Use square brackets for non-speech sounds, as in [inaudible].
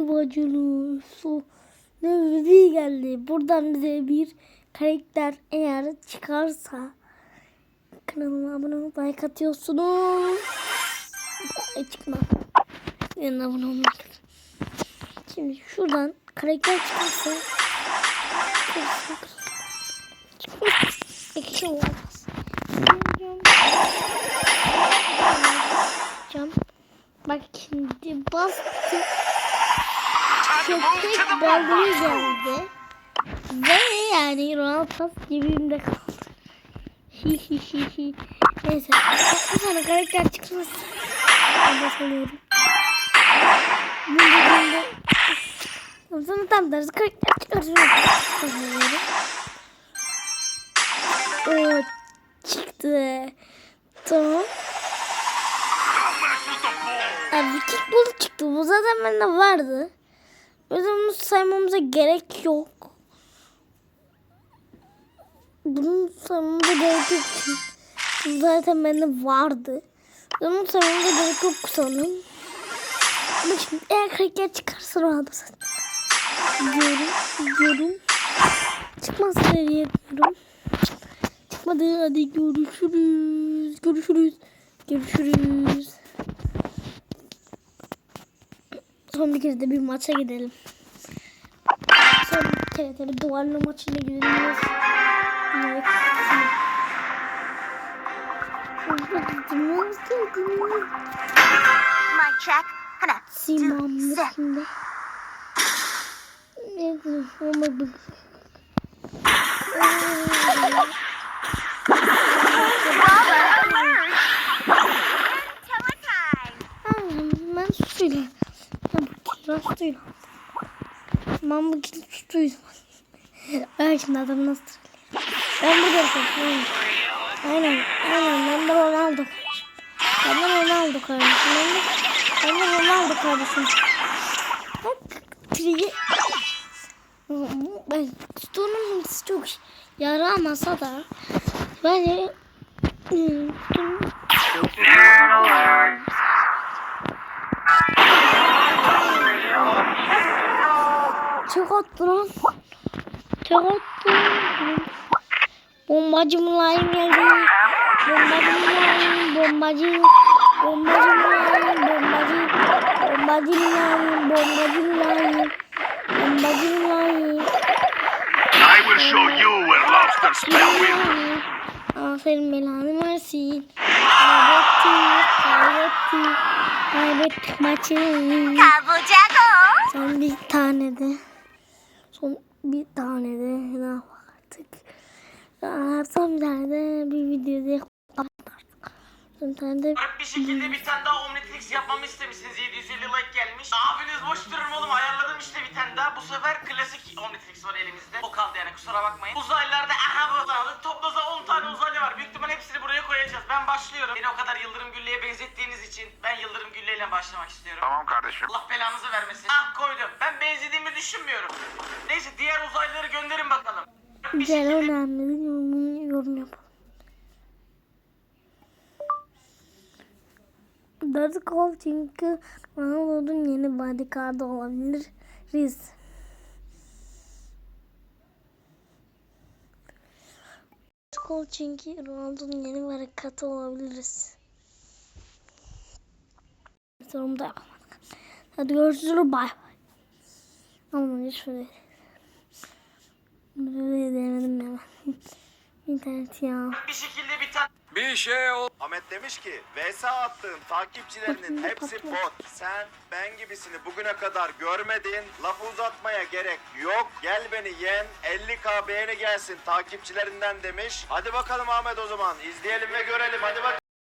Bacını su ne geldi. Buradan bize bir karakter eğer çıkarsa kanalıma abone olup like atıyorsunuz. Ay çıkma. Abone olmak. Şimdi şuradan karakter çıkarsa. İki şey olmaz. Bak şimdi bastı. Köpek balığı geldi. Ve yani Ronald Pas cebimde kaldı. Hi hi hi hi. Neyse. Bu sana karakter çıkmaz. Ben de sanıyorum. Bu dediğimde sana tam tersi karakter çıkartıyorum. Sanıyorum. Oo çıktı. Tamam. Abi kickball çıktı. Bu zaten bende vardı. O yüzden bunu saymamıza gerek yok. Bunu saymamıza gerek yok. Zaten bende vardı. Bunu saymamıza gerek yok sanırım. Ama şimdi eğer karakter çıkarsa rahat zaten. Gidiyorum. Gidiyorum. Çıkmazsa diye yapıyorum. Çıkmadı. Hadi görüşürüz. Görüşürüz. Görüşürüz. Son bir kez de bir maça gidelim. Son TRT'li duvarlı maçıyla gidelim. Evet. Mic check. Hana. Simamlı. Ne bu? Ama bu. Ben suyla. Ben bu kira suyla. Ben şimdi adam nasıl Ben bu yapıyorum. Aynen. Aynen. Ben de Ronaldo kardeşim. Ben de Ronaldo kardeşim. Ben de, ben de Ronaldo kardeşim. Bak. Triyi. Ben tutunum çok yaramasa da bence Tek attı lan. Tek attı. Bombacı Mulayim geldi. Bombacı Mulayim, bombacı. Bombacı Mulayim, bombacı. Bombacı Mulayim, bombacı Mulayim. Bombacı Mulayim. I will show you where lobster smell will. Aferin belanı versin. Kaybettik, kaybettik. Kaybettik maçı. Kabucago. Son bir tane de. Son bir tane de. Ne. Aa, Son bir tane de bir videoda. Son bir tane de Garip bir şekilde bir tane daha Omnitrix yapmamı istemişsiniz. 750 like gelmiş. Abiniz boş durun oğlum. Ayarladım işte bir tane daha. Bu sefer klasik Omnitrix var elimizde. O kaldı yani kusura bakmayın. Uzaylılarda aha bu kaldı. Koyacağız. Ben başlıyorum. Beni o kadar Yıldırım Gülle'ye benzettiğiniz için ben Yıldırım Gülle ile başlamak istiyorum. Tamam kardeşim. Allah belanızı vermesin. Ah koydum. Ben benzediğimi düşünmüyorum. Neyse diğer uzaylıları gönderin bakalım. Bir güzel önemli yorum, yorum yapalım. Dark Call çünkü Ronaldo'nun yeni bodyguardı olabiliriz. Dark Call çünkü Ronaldo'nun yeni bodyguardı olabiliriz. Yapamadık. Hadi görüşürüz bay bay. Ama şöyle. Böyle denemedim ya. [laughs] İnternet ya. Bir şekilde bir tane Bir şey ol. Ahmet demiş ki VS attığın takipçilerinin hepsi bot. Sen ben gibisini bugüne kadar görmedin. Lafı uzatmaya gerek yok. Gel beni yen. 50k beğeni gelsin takipçilerinden demiş. Hadi bakalım Ahmet o zaman. izleyelim ve görelim. Hadi bak.